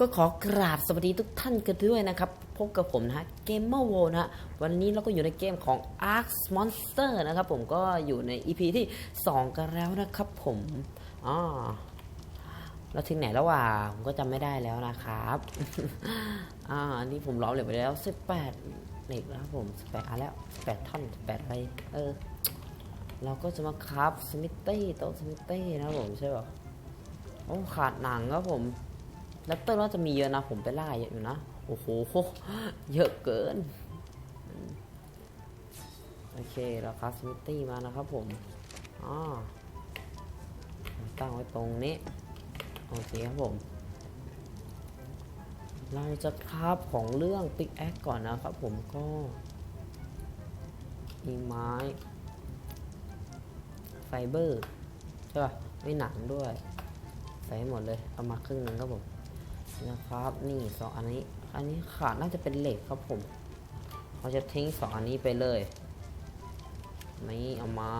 ก็ขอกราบสวัสดีทุกท่านกันด้วยนะครับ พบกับผมนะฮะเกมเมอร์โวนะวันนี้เราก็อยู่ในเกมของ Ark Monster นะครับผมก็อยู่ใน EP ที่ 2 กันแล้วนะครับผมอ๋อเราถึงไหนแล้ววะผมก็จำไม่ได้แล้วนะครับอ่าอันนี้ผมล้อเหลือไปแล้ว 18เหล็กแล้วผม 18อันแล้ว 18 ท่อน 18อะไรเออ เราก็จะมาครับสมิธตี้โต๊ะสมิธตี้นะครับผมใช่ป่ะโอ้ขาดหนังครับผม แรปเตอร์น่าจะมีเยอะนะ ผมไปล่าเยอะอยู่นะ โอ้โห เยอะเกิน โอเค เราคัสมิตี้มานะครับผมอ๋อตั้งไว้ตรงนี้ โอเคครับผม เราจะคาบของเรื่องปิกแอคก่อนนะครับผมก็มีไม้ ไฟเบอร์ ใช่ป่ะไม่หนังด้วย ใส่หหมดเลย เอามาครึ่งหนึงครับผม นะครับ นี่สองอันนี้ อันนี้ขาดน่าจะเป็นเหล็กครับผม เราจะทิ้งสองอันนี้ไปเลยนี่เอามา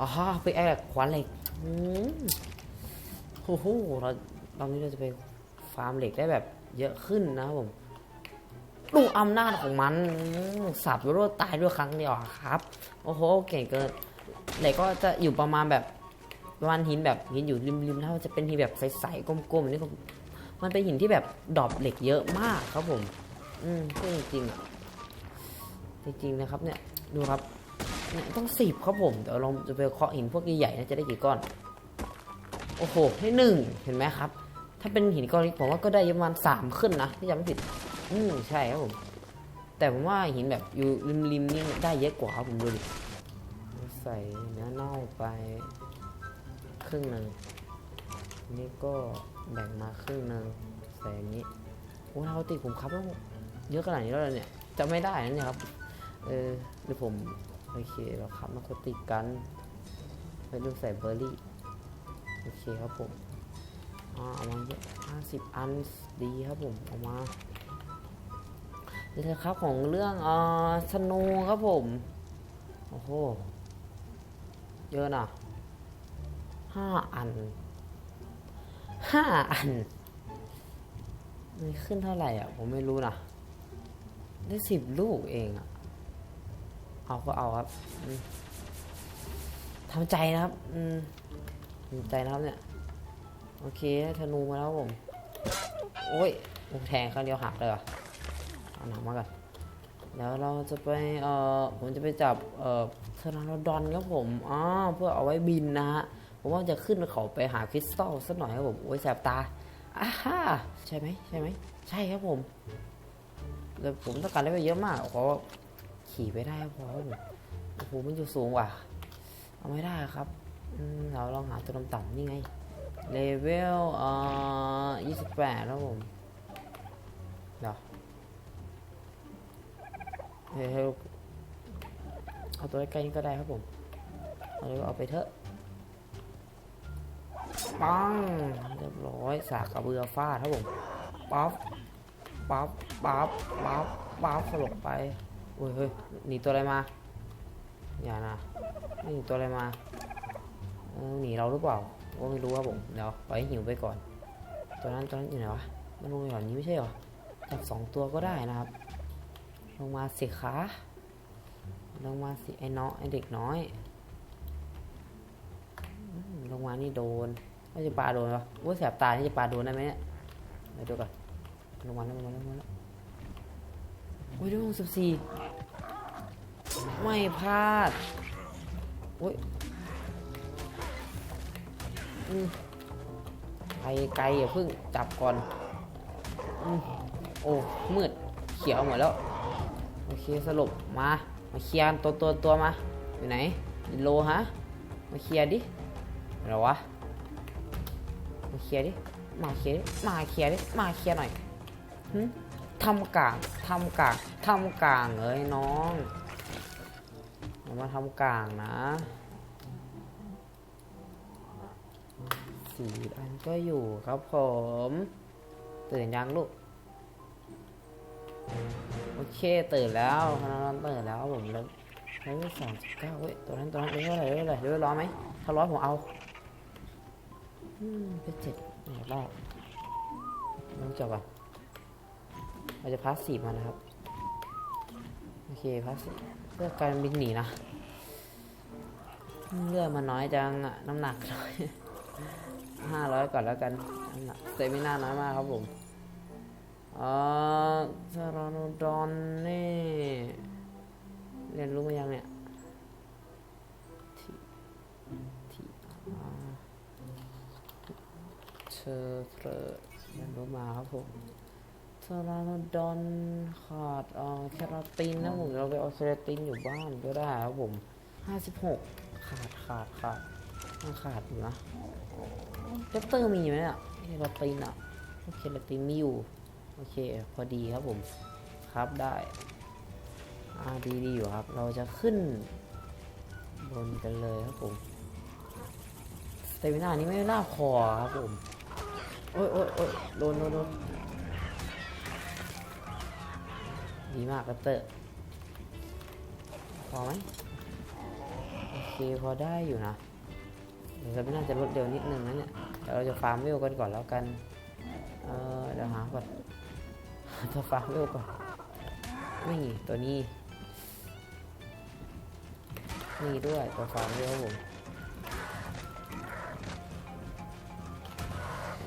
อ๋อไปแอกขวานเหล็กอืมโอ้โหเราตอนนี้เราจะไปฟาร์มเหล็กได้แบบเยอะขึ้นนะครับผมดูอำนาจของมันสับรวดตายด้วยครั้งเดียวครับ โอ้โห เก่งเกินเหล็กก็จะอยู่ประมาณแบบประมาณหินแบบหินอยู่ริมๆแล้วจะเป็นหินแบบใสๆกลมๆนี่ก็ มันเป็นหินที่แบบดรอปเหล็กเยอะมากครับผม อืมพูดจริงๆอะจริงๆนะครับ เนี่ยดูครับเนี่ยต้องสิบครับผมเดี๋ยวเราจะไปเคาะหินพวกใหญ่ๆนะจะได้กี่ก้อน โอ้โหให้หนึ่งเห็นไหมครับ ถ้าเป็นหินก้อนนี้ผมว่าก็ได้ประมาณสามขึ้นนะที่จำไม่ผิด อืมใช่ครับผมแต่ผมว่าหินแบบอยู่ริมๆนี่ได้เยอะกว่าครับผมดูดิใส่เนื้อเน่าไป ครึ่งหนึ่งนี่ก็ แบ่งมาครึ่งหนึ่งใส่อย่างนี้โอ้เราติดผมครับแล้วเยอะขนาดนี้แล้วเนี่ยจะไม่ได้นะเนี่ยครับเออหรือผมโอเคเราครับมาคติกกันไปดูใส่เบอร์รี่โอเคครับผมอ่าเอามาเยอะห้าสิบอันดีครับผมเอามานี่คือครับของเรื่องอ่าสโนว์ครับผมโอ้โหเยอะนะห้าอัน ห้าอันมันขึ้นเท่าไหร่อะ ผมไม่รู้นะได้สิบลูกเองอะ เอาก็เอาครับทำใจนะครับอืมทำใจนะครับเนี่ย โอเคธนูมาแล้วผม โอ้ยโอ้แทงครั้งเดียวหักเลยเหรอเอาหนังมาก่อนแล้วเราจะไป เอ่อ ผมจะไปจับ เอ่อเทอร์นาโดอนครับผมอ๋อเพื่อเอาไว้บินนะฮะ ผมว่าจะขึ้นเขาไปหาคริสตัลสักหน่อยครับผม โอ้ยแสบตาอ้าฮ่าใช่ไหมใช่ไหม ใช่ครับผมแต่ผมต้องการได้ไปเยอะมากขอขี่ไปได้พอครับผมโอ้โหมันอยู่สูงว่ะ เอาไม่ได้ครับเราลองหาตัวต่ำๆนี่ไงเลเวลเอ่อยี่สิบแปดครับผมเดี๋ยวเฮ้เอาตัวใกล้ๆนี่ก็ได้ครับผม เอาไปเถอะ ปังเรียบร้อยสากกระเบือฟาดครับผมป๊อปป๊อปป๊อปป๊อปป๊อปสลบไปโอ้ยเฮ้ยหนีตัวอะไรมาอย่านะหนีตัวอะไรมาหนีเราหรือเปล่าก็ไม่รู้ครับผมเดี๋ยวปล่อยหิวไปก่อนตัวนั้นตัวนั้นอยู่ไหนวะมันลงไปแบบนี้ไม่ใช่หรอจับสองตัวก็ได้นะครับ ลงมาสิคะลงมาสิไอ้น้องไอ้เด็กน้อย ลงมานี่โดน ไม่จะปลาโดนปะโอ้ยแสบตาที่จะปลาโดนได้ไหมเนี่ยเดี๋ยวดูก่อนลงมาแล้วลงมาแล้วลงมาแล้วโอ้ยได้ลงสิบสี่ไม่พลาดโอ้ยอืมไปไกลอย่าเพิ่งจับก่อนอืมโอ้มืดเขียวหมดแล้วโอเคสรุปมามาเคลียร์ตัวตัวตัวมาอยู่ไหนโลฮะมาเคลียร์ดิอะไรวะ เคลียร์ดิ มาเคลียร์ดิ มาเคลียร์ดิ มาเคลียร์หน่อยทำกางทำกางทำกางเอ้ยน้องมาทำกางนะสี่อันก็อยู่ครับผม ตื่นยังลูก โอเคตื่นแล้วพนักงานตื่นแล้วผมแล้วแล้วสองสิบเก้าเว้ยตัวนั้นตัวนั้นเท่าไหร่เท่าไร่เดี๋ยวร้อยไหมถ้าร้อยผมเอา เป็นเจ็ดหนึ่งรอบต้องจบก่อนเราจะพาสซีมานะครับ โอเคพาสซีเพื่อการบินหนีนะ เลือดมันน้อยจังอะน้ำหนักน้อยห้าร้อยก่อนแล้วกันน้ำหนักเซมิน่าน้อยมากครับผมอ๋อซารานดอนนี่ อเธอเรียนรู้มาครับผมซารานดอนขาดเอ่อแคราตินนะผมเราไปเอาแคราตินอยู่บ้านก็ได้ครับผมห้าสิบหกขาดขาดขาดมันขาดอยู่นะเปปเตอร์มีไหมเนี่ยเคราตินอะเคราตินมีอยู่โอเค พอดีครับผมครับได้อ่าดีดีอยู่ครับ เราจะขึ้นบนกันเลยครับผมสเตมินานี้ไม่น่าพอครับผม โอ้ยโอ้ยโอ้ยโดนโดนโดนดีมากครับเตอร์ พอไหมโอเคพอได้อยู่นะเดี๋ยวสเตมินาจะลดเร็วนิดนึงนะเนี่ยเดี๋ยวเราจะฟาร์มเวลกันก่อนแล้วกัน เออเดี๋ยวหาก่อนจะฟาร์มเวลก่อนนี่ตัวนี้ นี่ด้วยตัวฟาร์มด้วครับผม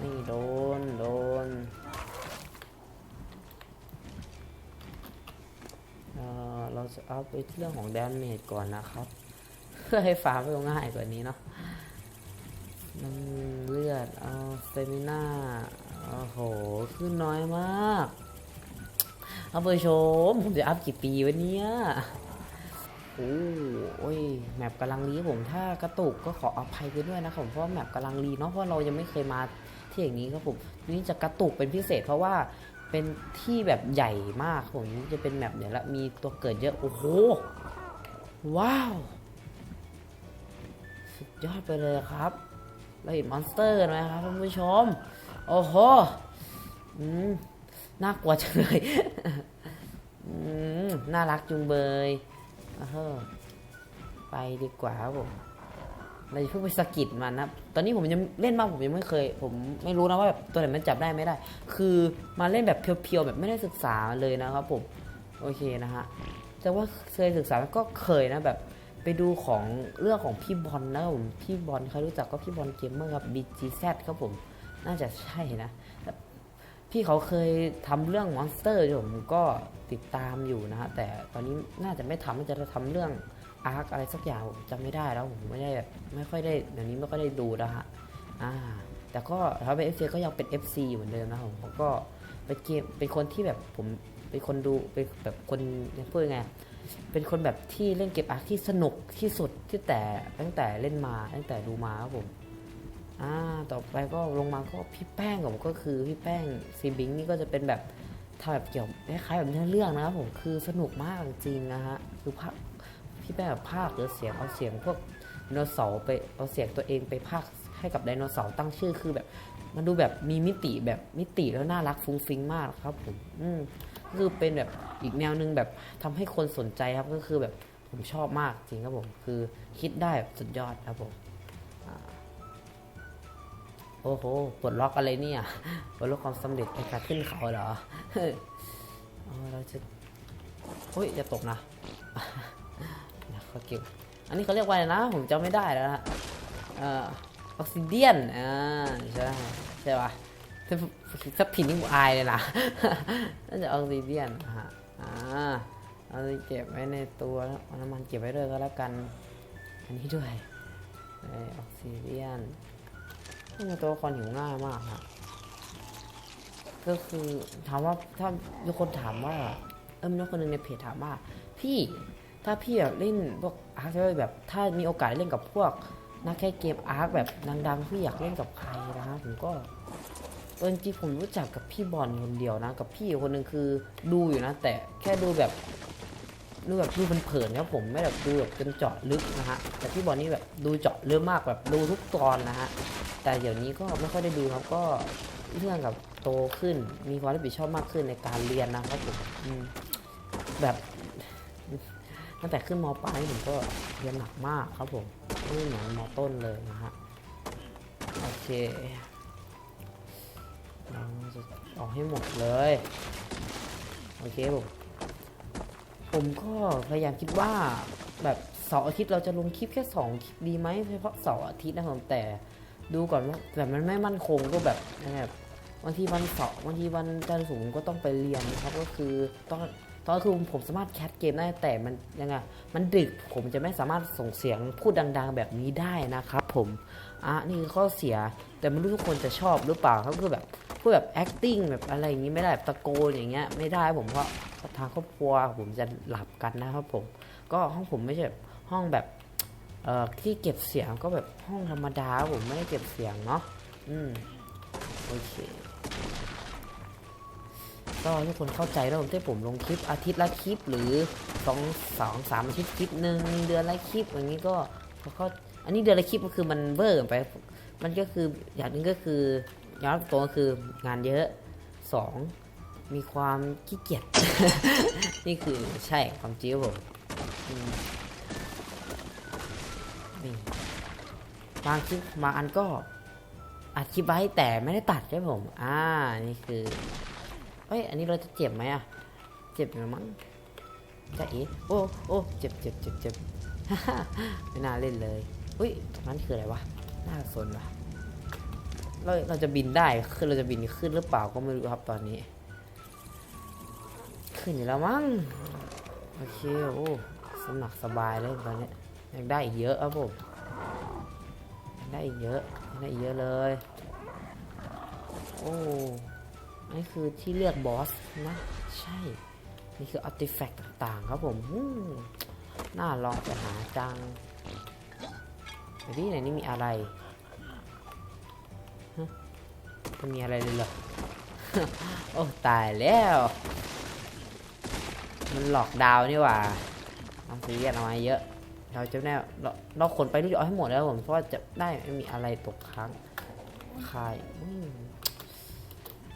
นี่โดน โดนเอ่อเราจะเอาไปเรื่องของดาเมจก่อนนะครับ เพื่อให้ฟาร์มเร็วง่ายกว่านี้เนาะน้ำเลือด เอาสเตมิน่าโอ้โห ขึ้นน้อยมากเอาไปชม ผมจะอัพกี่ปีวะเนี่ยโอ้โอ้ยแมปกำลังรีผมถ้ากระตุกก็ขออภัยไปด้วยนะครับผมเพราะแมปกำลังรีเนาะเพราะเรายังไม่เคยมา ที่อย่างนี้ครับผมนี่จะกระตุกเป็นพิเศษ เพราะว่าเป็นที่แบบใหญ่มากผมจะเป็นแมปเนี่ยละมีตัวเกิดเยอะโอ้โหว้าวสุดยอดไปเลยครับเราเห็นมอนสเตอร์ไหมครับท่านผู้ชมโอ้โหอืมน่ากลัวจังเลยอืมน่ารักจุงเบยเออไปดีกว่าครับผม เราจะเพิ่งไปสะกิดมันนะตอนนี้ผมยังเล่นมากผมยังไม่เคย ผมไม่รู้นะว่าแบบตัวไหนมันจับได้ไม่ได้ คือมาเล่นแบบเพียวๆแบบไม่ได้ศึกษาเลยนะครับผม โอเคนะฮะแต่ว่าเคยศึกษาก็เคยนะแบบไปดูของเรื่องของพี่บอลนะครับผมพี่บอลใครรู้จักก็พี่บอลเกมเมอร์ครับ BGZ ครับผม น่าจะใช่นะพี่เขาเคยทำเรื่องมอนสเตอร์ผมก็ติดตามอยู่นะฮะแต่ตอนนี้น่าจะไม่ทำน่าจะทำเรื่อง อาร์คอะไรสักอย่างจำไม่ได้แล้วผมไม่ได้แบบไม่ค่อยได้เดี๋ยวนี้ไม่ค่อยได้ดูแล้วฮะอ่าแต่ก็ถ้าเป็น FC ก็ยังเป็น FC อยู่เหมือนเดิมนะผมผมก็เป็นเกมเป็นคนที่แบบผมเป็นคนดูเป็นแบบคนพูดไงเป็นคนแบบที่เล่นเกมอาร์คที่สนุกที่สุดที่แต่ตั้งแต่เล่นมาตั้งแต่ดูมาครับผมอ่าต่อไปก็ลงมาก็พี่แป้งผมก็คือพี่แป้งซีบิงนี่ก็จะเป็นแบบทำแบบเกี่ยวคล้ายๆแบบเนื้อเรื่องนะครับผมคือสนุกมากจริงนะฮะคือภาพ แป้งแบบภาคหรือเสียงเอาเสียงพวกไดโนเสาร์ไปเอาเสียงตัวเองไปภาคให้กับไดโนเสาร์ตั้งชื่อคือแบบ มันดูแบบมีมิติแบบมิติแล้วน่ารักฟุ้งฟิ้งมากครับผมอืมคือเป็นแบบอีกแนวหนึงแบบทำให้คนสนใจครับก็คือแบบผมชอบมากจริงครับผมคือคิดได้แบบสุดยอดครับผมโอ้โหปลดล็อกอะไรเนี่ยปลดล็อกความสำเร็จในการขึ้นเขาเหรอเฮ้ยเอเราจะเฮ้ยจะตกนะ ขาเก็บอันนี้เขาเรียกว่าอะไรนะ ผมจำไม่ได้แล้วนะเอ่อออกซิเดียนอ่าใช่ใช่ปะถ้าผิดนี่กูอายเลยนะน่าจะออกซิเดียนอะอ่าเราจะเก็บไว้ในตัวแล้วเอาน้ำมันเก็บไว้ด้วยก็แล้วกัน อันนี้ด้วยออกซิเดียนนี่เป็นตัวละครหิวง่ายมากครับก็คือถามว่าถ้ามีคนถามว่า เออมีคนหนึ่งในเพจถามว่า พี่ ถ้าพี่แบบเล่นพวกอาร์คแบบ ถ้ามีโอกาสเล่นกับพวกนักแค่เกมอาร์คแบบดังๆพี่อยากเล่นกับใครนะฮะผมก็เออจริงๆผมรู้จักกับพี่บอลคนเดียวนะ กับพี่คนหนึ่งคือดูอยู่นะ แต่แค่ดูแบบดูแบบดูเผินๆครับผมไม่แบบดูแบบจนเจาะลึกนะฮะแต่พี่บอลนี่แบบดูเจาะลึกมากแบบดูทุกตอนนะฮะแต่เดี๋ยวนี้ก็ไม่ค่อยได้ดูครับก็เรื่องกับโตขึ้น มีความรับผิดชอบมากขึ้นในการเรียนนะครับผมแบบ ตั้งแต่ขึ้นมปลายผมก็เรียนหนักมากครับผมไม่เหมือนมต้นเลยนะฮะโอเคเราจะเอาให้หมดเลยโอเคผมผมก็พยายามคิดว่าแบบเสาร์อาทิตย์เราจะลงคลิปแค่สองคลิปดีไหมเฉพาะเสาร์อาทิตย์นะครับผมแต่ดูก่อนว่าแต่มันไม่มั่นคงก็แบบแบบบางทีวันเสาร์บางทีวันจันทร์สูงก็ต้องไปเรียนนะครับก็คือต้อง ตอนคือผมสามารถแคสเกมได้แต่มันยังไงมันดึกผมจะไม่สามารถส่งเสียงพูดดัง ๆ แบบนี้ได้นะครับผมอะนี่คือข้อเสียแต่ไม่รู้ทุกคนจะชอบหรือเปล่าครับคือแบบพูดแบบ acting แบบอะไรอย่างนี้ไม่ได้แบบตะโกนอย่างเงี้ยไม่ได้ผมเพราะทางครอบครัวผมจะหลับกันนะครับผม ก็ห้องผมไม่ใช่ห้องแบบเอ่อที่เก็บเสียงก็แบบห้องธรรมดาผมไม่ได้เก็บเสียงเนาะอืมโอเค ก็ทุกคนเข้าใจแล้วผมที่ผมลงคลิปอาทิตย์ละคลิปหรือสองสองสามอาทิตย์คลิปหนึ่งเดือนละคลิปอย่างนี้ก็ก็อันนี้เดือนละคลิปก็คือมันเวอร์เกินไป มันก็คืออย่างนึงก็คือย้อนตัวก็คืองานเยอะสองมีความขี้เกียจ นี่คือใช่ความจริงผมนี่บางคลิปบางอันก็อัดคลิปไว้แต่ไม่ได้ตัดใช่ไหมผม อ่า นี่คือ ฮ้ย อันนี้เราจะเจ็บไหมอะ เจ็บอยู่มั้งจะเอ๋โอ้โอ้เจ็บเจ็บเจ็บเจ็บไม่น่าเล่นเลยเฮ้ยตรงนั้นคืออะไรวะ น่าสนว่ะ เราเราจะบินได้ขึ้นเราจะบินขึ้นหรือเปล่าก็ไม่รู้ครับตอนนี้ ขึ้นอยู่แล้วมั้ง โอเค โอ้สมัครสบายเลยตอนนี้ยังได้อีกเยอะครับผมได้อีกเยอะ ได้อีกเยอะเลย โอ้ นี่คือที่เลือกบอสนะ ใช่ นี่คืออาร์ติแฟกต์ต่างๆ ครับผมน่าลองไปหาจังไอ้ที่ไหนนี่มีอะไรฮะมันมีอะไรเลยเหรอ โอ้ตายแล้ว มันหลอกดาวนี่หว่าเอาซีเรียสเอามาเยอะ เราจะแน่เราเราขนไปทุกอย่างเอาให้หมดแล้วผม เพราะว่าจะได้ไม่มีอะไรตกค้างคาย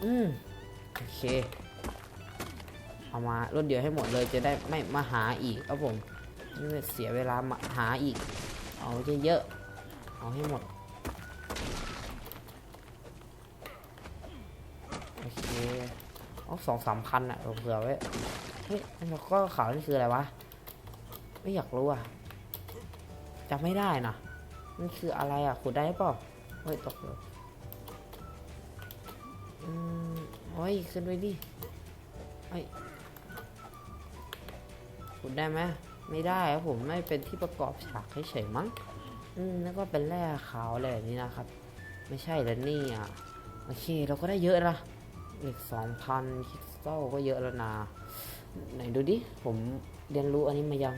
อืมโอเค เอามารถเดียวให้หมดเลยจะได้ไม่มาหาอีกครับผมไม่เสียเวลามาหาอีก เอาเยอะๆเอาให้หมด โอเคเอาสองสามพันอะเผื่อไว้ เฮ้ยอันก็ขาวนี่คืออะไรวะ ไม่อยากรู้อะจำไม่ได้นะมันคืออะไรอะขุดได้เปล่าเฮ้ยตกเลย อืมโอ้ยขึ้นไปดิเฮ้ขุดได้ไหมไม่ได้ครับผมไม่เป็นที่ประกอบฉากเฉยๆมั้ง อืมแล้วก็เป็นแร่ขาวอะไรแบบนี้นะครับ ไม่ใช่แล้วนี่อะ โอเคเราก็ได้เยอะละอีกสองพันคริสตัลก็เยอะแล้วนะ ไหนดูดิ ผมเรียนรู้อันนี้มายัง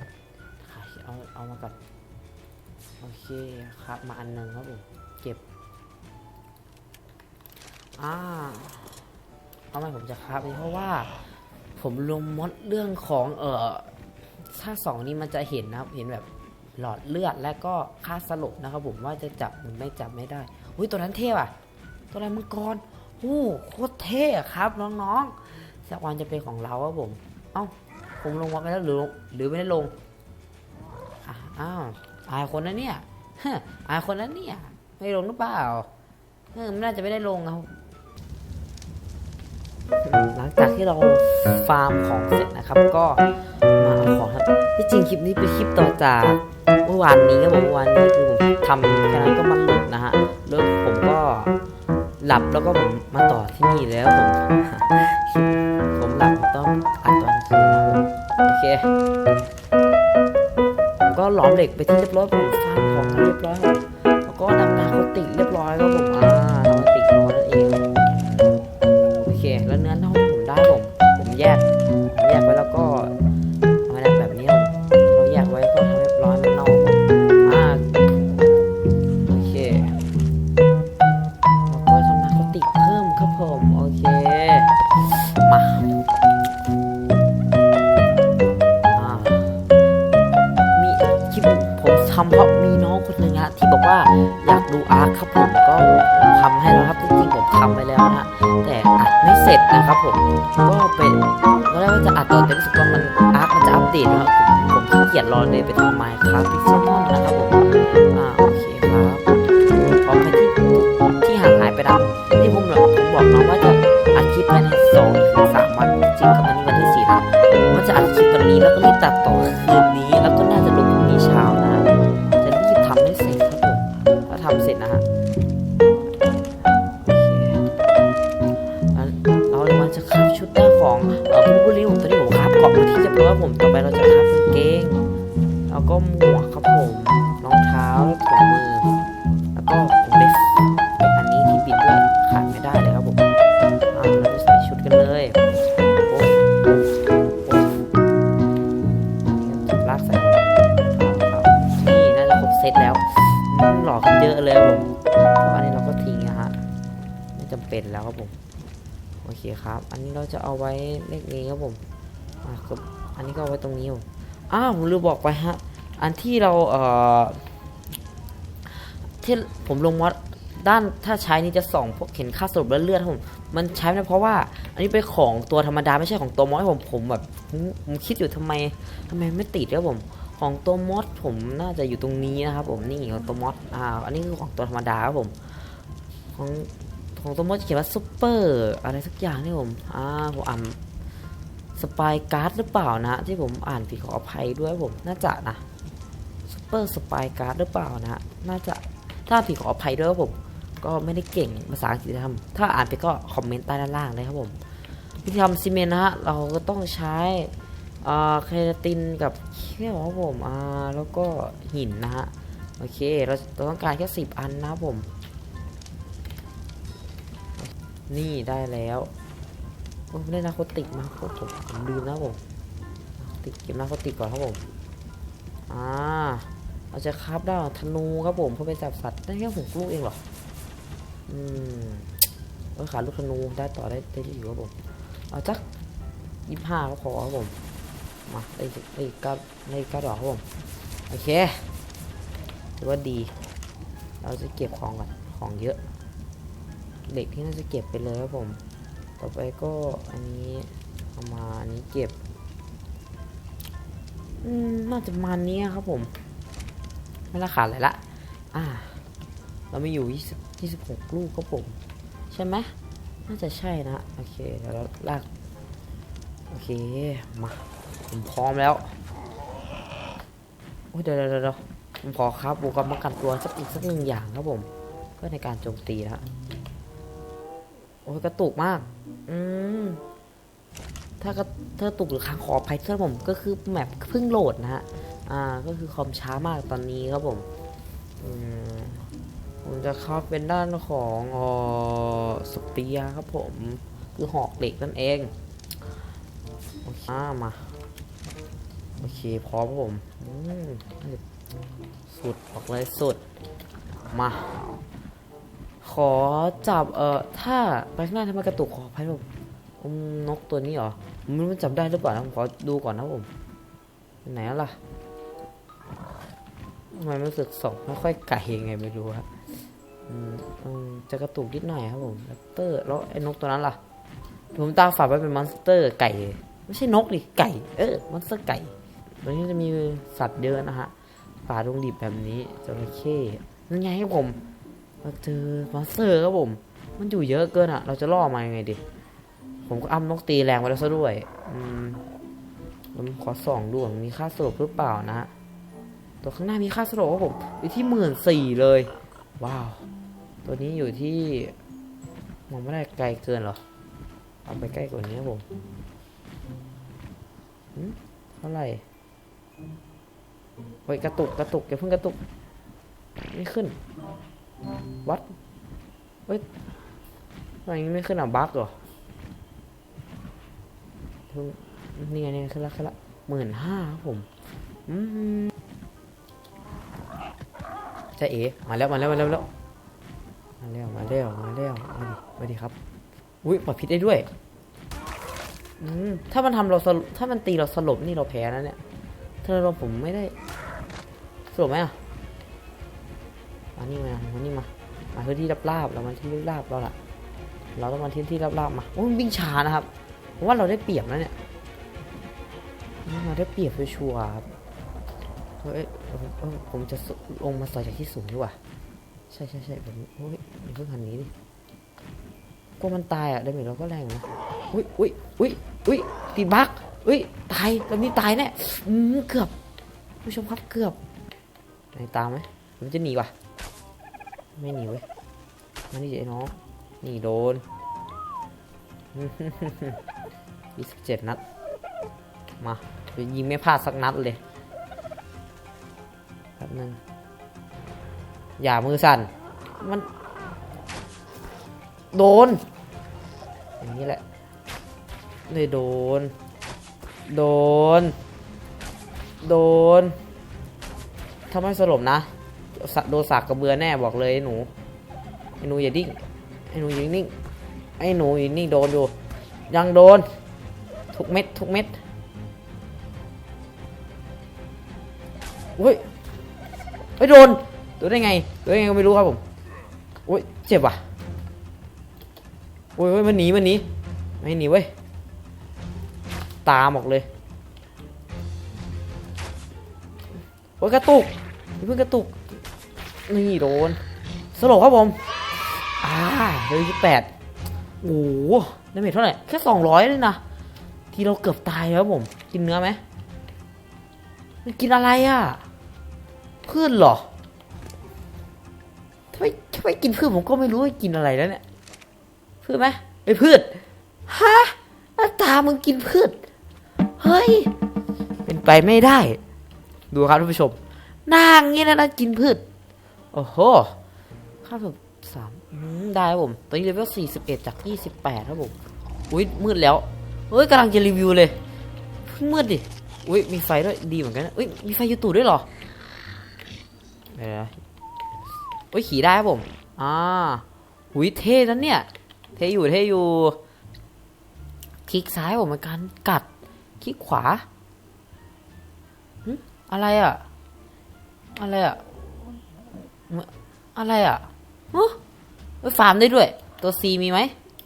เอาเอามาก่อนโอเคครับมาอันหนึ่งครับผม อ่าเอาไมผมจะครับเพราะว่า ผมลงมดเรื่องของเอ่อถ้าสองนี้มันจะเห็นนะครับ เห็นแบบหลอดเลือดและก็ค่าสลบนะครับ ผมว่าจะจับหรือไม่จับไม่ได้อุ้ยตัวนั้นเท่อะตัวนั้นมังกรโอ้โคตรเท่ครับน้องๆสักวันจะเป็นของเราครับผม เอ้าผมลงมาไปแล้วหรือหรือไม่ได้ลงอ้าวอายคนนั้นเนี่ยฮะอายคนนั้นเนี่ย ไม่ลงหรือเปล่าเออมันน่าจะไม่ได้ลงครับ หลังจากที่เราฟาร์มของเสร็จนะครับ ก็มาเอาของครับที่จริงคลิปนี้เป็นคลิปต่อจากเมื่อวานนี้ครับผมเมื่อวานนี้คือผมทำแค่นั้นก็มันหลุดนะฮะแล้วผมก็หลับแล้วก็ผมมาต่อที่นี่แล้วผมผมหลับต้องอัดตอนคืนนะผมโอเคผมก็หลอมเหล็กไปที่เรียบร้อยผมฟาร์มของเรียบร้อยแล้วก็นำนาโคติเรียบร้อยครับผมอ่า ครับผมก็ทำให้แล้วครับจริงๆผมทำไปแล้วนะฮะแต่อัดไม่เสร็จนะครับผมก็เป็นตอนแรว่าจะอัดตอนเต่รู้สึกว่ามันอาร์ตมันจะอัปเดตนะครับผมขี้เกียจรอเลยไปทำไมครับพิซซ่ามอนนะครับผมอ่าโอเคครับพร้อมไปที่ที่ห่างหายไปนะที่ผมผมบอกน้องว่าจะอัดคลิปภายในสองถึงสามวันจริงๆกับมันนี้วันที่สี่นะว่าจะอัดคลิปวันนี้แล้วก็รีบตัดต่อคืน ผมต่อไปเราจะทับกางเกงแล้วก็หมวกครับผมรองเท้าแล้วถุงมือ แล้วก็ผมได้อันนี้ที่บินด้วยขาดไม่ได้เลยครับผมอ่าเราจะใส่ชุดกันเลยลากใส่นี่น่าจะครบเซตแล้วหล่อขึ้นเยอะเลยครับผมเพราะอันนี้เราก็ทิ้งนะฮะไม่จำเป็นแล้วครับผมโอเคครับ อันนี้เราจะเอาไว้เลขนี้ครับผมอะก็อันนี้ ก็เอาไว้ตรงนี้ผมอ้าวผมลืมบอกไปฮะ อันที่เราเอ่อที่ผมลงมอดด้านถ้าใช้นี่จะส่องพวกเห็นค่าสรุปและเลือดผมมันใช้ไม่เพราะว่า อันนี้เป็นของตัวธรรมดาไม่ใช่ของตัวมอสผมผมแบบผมผมคิดอยู่ทำไมทำไมไม่ติดครับผม ของตัวมอสผมน่าจะอยู่ตรงนี้นะครับ ผมนี่ของตัวมอสอ่า อันนี้คือของตัวธรรมดาครับผม ของของตัวมอสเขียนว่าซุปเปอร์อะไรสักอย่างนี่ผมอ่าผมอ่าน สปายการ์ดหรือเปล่านะ ที่ผมอ่านผิดขออภัยด้วยผมน่าจะนะซูเปอร์สปายการ์ดหรือเปล่านะน่าจะถ้าผิดขออภัยด้วยผม ก็ไม่ได้เก่งภาษาอังกฤษทำถ้าอ่านไปก็คอมเมนต์ใต้ด้านล่างเลยครับผมวิธีทำซีเมนต์นะฮะเราก็ต้องใช้อ่าเคราตินกับเขี้ยวครับผมอ่าแล้วก็หินนะฮะโอเคเราเราต้องการแค่สิบอันนะครับผม นี่ได้แล้ว โอ้ไม่ได้นาโคติกมาครผมผมลืมนะครับผมติดเก็บนาโคติกก่อนครับผมอ่าเราจะคราฟได้ธนูครับผมเพื่อไปจับสัตว์ได้แค่หกลูกเองเหรออืมเออขาลูกธนูได้ต่อได้ได้อยู่ครับผมเอาจักยี่ห้าก็พอครับผมมาได้ได้กเก้าได้กเก้าดอกครับผมโอเคถือว่าดี เราจะเก็บของก่อนของเยอะเด็กที่น่าจะเก็บไปเลยครับผม ต่อไปก็อันนี้เอามาอันนี้เก็บอืมน่าจะประมาณนี้ครับผมไม่ราคาอะไรละ อ่า เราไม่อยู่ 20 26 ลูกครับผม ใช่ไหมน่าจะใช่นะ โอเคเดี๋ยวเราลาก โอเค มา ผมพร้อมแล้ว โอ้ยเดี๋ยวเดี๋ยวเดี๋ยวผมขอครับบุกกรรมกันตัวสักอีกสักหนึ่งอย่างครับผมเพื่อในการโจมตีนะ อ้ยกระตุกมาก อืม ถ้ากระถ้าตุกหรือค้างขออภัยเพื่อนผมก็คือแมปเพิ่งโหลดนะฮะ อ่า ก็คือคอมช้ามากตอนนี้ครับผม อืม ผมจะเข้าเป็นด้านของออสเปียครับผม คือหอกเหล็กนั่นเอง โอเคมา โอเค พร้อมผมอืมสุดบอกเลยสุด มา อจับเอ่อถ้าไปข้างหน้าทำไมกระตุกขออภัยผมนกตัวนี้เหรอผมไม่รู้มันจับได้หรือเปล่านะผมขอดูก่อนนะผมไหนล่ะทำไมรู้สึกส่องไม่ค่อยไกลยังไงไม่รู้ครับจะกระตุกนิดหน่อยครับผมแรปเตอร์แล้วไอ้นกตัวนั้นล่ะ ผมตาฝาดไว้เป็นมอนสเตอร์ไก่ ไม่ใช่นกดิไก่ เออมอนสเตอร์ไก่ตัวนี้จะมีสัตว์เยอะนะฮะป่าดงดิบแบบนี้จระเข้นั่นไงครับผม เราเจอมอนสเตอร์ครับผม มันอยู่เยอะเกินอะเราจะล่อมายังไงดีผมก็อ้ำนกตีแรงไปแล้วซะด้วย อืมผมขอส่องดูว่ามีค่าสลบหรือเปล่านะ ตัวข้างหน้ามีค่าสลบครับผมอยู่ที่หมื่นสี่เลย ว้าว ตัวนี้อยู่ที่มองไม่ได้ไกลเกินหรอ เอาไปใกล้กว่านี้ครับผมเท่าไหร่เฮ้ยกระตุกกระตุกอย่าเพิ่งกระตุก ไม่ขึ้น วัดเฮ้ยทำไมไม่ขึ้นอะบั๊กเหรอนี่ไงนี่ขึ้นละขึ้นละหมื่นห้าครับผมอืมจะเอ๋มาแล้วมาแล้วมาแล้วมาแล้วมาแล้วมาแล้วมาแล้วมาดิมาดิครับอุ้ยปลอยพิษได้ด้วยอืมถ้ามันทำเราถ้ามันตีเราสลบนี่เราแพ้นะเนี่ยถ้าเราผมไม่ได้สลบไหมอะ มานี่มามานี่มา มาพื้นที่ราบๆเรามาที่ราบๆเราล่ะ เราต้องมาที่ที่ราบๆมา โอ้ยมันวิ่งช้านะครับผมว่าเราได้เปรียบนะเนี่ยมาได้เปรียบชัวร์ครับเฮ้ยผมจะลงมาต่อยจากที่สูงดีกว่า ใช่ใช่ใช่ผมโอ้ยอย่าเพิ่งหันนี้ดิกลัวมันตายอะดาเมจเราก็แรงนะอุ้ยอุ้ยอุ้ยอุ้ยติดบั๊กอุ้ยตายตอนนี้ตายแน่อืมเกือบผู้ชมครับเกือบไหนตามไหมมันจะหนีวะ ไม่หนีเว้ยมันนี่เจ๊น้องนี่โดนยี่สิบเจ็ดนัด มายิงไม่พลาดสักนัดเลยแป๊บนึงอย่ามือสั่น มัน โดน อย่างนี้แหละเลยโดน โดน โดนถ้าไม่สลบนะ โดนสากกระเบือแน่บอกเลยไอ้หนูไอ้หนูอย่าดิ้งไอ้หนูอย่านิ่งไอ้หนูอยู่นิ่งโดนอยู่ ยังโดน ทุกเม็ดทุกเม็ดอุ้ยเฮ้ยโดนโดนได้ไงโดนได้ไงก็ไม่รู้ครับผมอุ้ยเจ็บว่ะอุ้ยเฮ้ยมันหนีมันหนีไม่หนีเว้ยตามออกเลยโอ้ยกระตุกเพิ่งกระตุก นี่โดนสลบครับผม อ่าเฮ้ยยี่แปดโอ้โหดาเมจเท่าไหร่ แค่สองร้อยเลยนะ ที่เราเกือบตายแล้วผม กินเนื้อไหมมันกินอะไรอะ พืชเหรอถ้าไม่ถ้าไมกินพืชผมก็ไม่รู้ว่ากินอะไรแล้วเนี่ย พืชไหมไอ้พืช ฮะหน้าตามึงกินพืช เฮ้ย เป็นไปไม่ได้ ดูครับท่านผู้ชมนาอย่างงี้นะนะกินพืช โอ้โหค่าแบบสามได้ครับผม ตอนนี้เลเวลสี่สิบเอ็ดจากยี่สิบแปดครับผม อุ้ยมืดแล้วเฮ้ยกำลังจะรีวิวเลย เพิ่งมืดดิ อุ้ยมีไฟด้วยดีเหมือนกันนะอุ้ยมีไฟยูทูด้วยเหรอเดี๋ยวนะอุ้ยขี่ได้ครับผม อ่าอุ้ยเท่นั้นเนี่ย เท่อยู่เท่อยู่ คลิกซ้ายผมเป็นการกัด คลิกขวาอะไรอะ อะไรอะ อะไรอะฮะเอ้ยฟาร์มได้ด้วย ตัว C มีไหม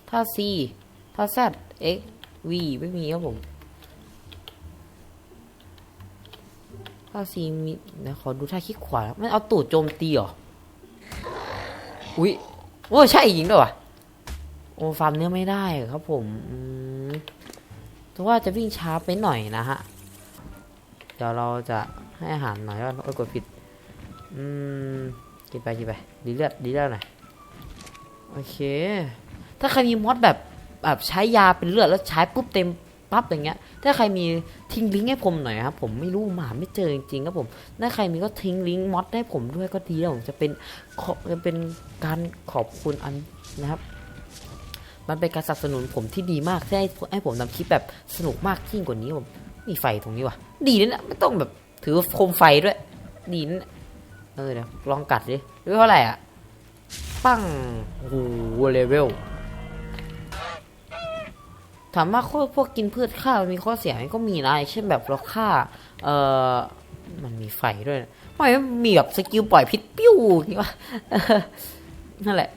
ถ้า C ถ้า Z X V ไม่มีครับผม ถ้า C มีเดี๋ยวขอดูท่าคลิกขวา มันเอาตูดโจมตีเหรอ อุ้ยโอ้ใช่จริงด้วยวะโอ้ฟาร์มเนื้อไม่ได้ครับผมอืมแต่ว่าจะวิ่งช้าไปหน่อยนะฮะ เดี๋ยวเราจะให้อาหารหน่อยว่าโอ้ยกดผิด อืม กินไปกินไปดีเลือดดีเลือดหน่อยโอเค ถ้าใครมีมอดแบบแบบใช้ยาเป็นเลือดแล้วใช้ปุ๊บเต็มปั๊บอย่างเงี้ย ถ้าใครมีทิ้งลิงก์ให้ผมหน่อยครับ ผมไม่รู้หมาไม่เจอจริงๆครับผม ถ้าใครมีก็ทิ้งลิงก์มอดให้ผมด้วยก็ดีแล้วผมจะเป็นจะเป็นการขอบคุณอันนะครับ มันเป็นการสนับสนุนผมที่ดีมากที่ให้ให้ผมทำคลิปแบบสนุกมากยิ่งกว่านี้ผมมีไฟตรงนี้ว่ะ ดีนะเนี่ยไม่ต้องแบบถือโคมไฟด้วย ดีนะ เออเดี๋ยวลองกัดดิรู้เท่าไหร่อะ ปั้งโอ้โหเลเวลถามว่าพวกพวกกินพืชข้าวมีข้อเสียไหมก็มีนะเช่นแบบเราฆ่า เอ่อมันมีไฟด้วยทำไมมันมีแบบสกิลปล่อยพิษปิ้วอย่วะนั่นแหละ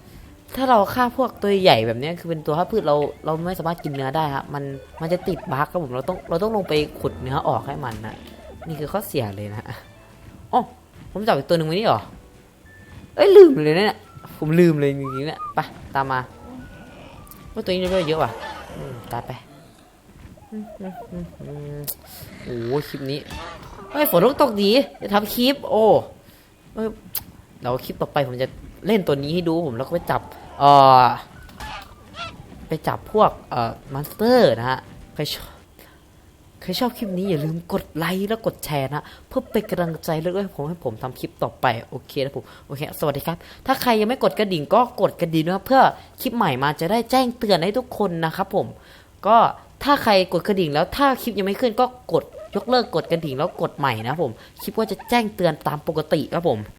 ถ้าเราฆ่าพวกตัวใหญ่แบบนี้คือเป็นตัวฆ่าพืชเราเราไม่สามารถกินเนื้อได้ครับมันมันจะติดบั๊กครับผมเราต้องเราต้องลงไปขุดเนื้อออกให้มันนะนี่คือข้อเสียเลยนะอ๋อ ผมจับอีกตัวหนึ่งไว้นี่เหรอ เอ้ยลืมเลยเนี่ย ผมลืมเลยจริงๆเนี่ยไปตามมาว่าตัวนี้เรื่อยเยอะว่ะตายไปโอ้โหคลิปนี้เฮ้ยฝนตกดีจะทำคลิป โอ้เอ้ยเราคลิปต่อไปผมจะเล่นตัวนี้ให้ดูผมแล้วก็ไปจับเอ่อไปจับพวกเอ่อมอนสเตอร์นะฮะใครชอบ ใครชอบคลิปนี้อย่าลืมกดไลค์แล้วกดแชร์นะ เพื่อเป็นกำลังใจแล้วก็ให้ผมให้ผมทำคลิปต่อไป โอเคนะผมโอเค สวัสดีครับ ถ้าใครยังไม่กดกระดิ่งก็กดกระดิ่งนะเพื่อคลิปใหม่มาจะได้แจ้งเตือนให้ทุกคนนะครับผม ก็ถ้าใครกดกระดิ่งแล้วถ้าคลิปยังไม่ขึ้นก็กดยกเลิกกดกระดิ่งแล้วกดใหม่นะผมคลิปก็จะแจ้งเตือนตามปกติครับผม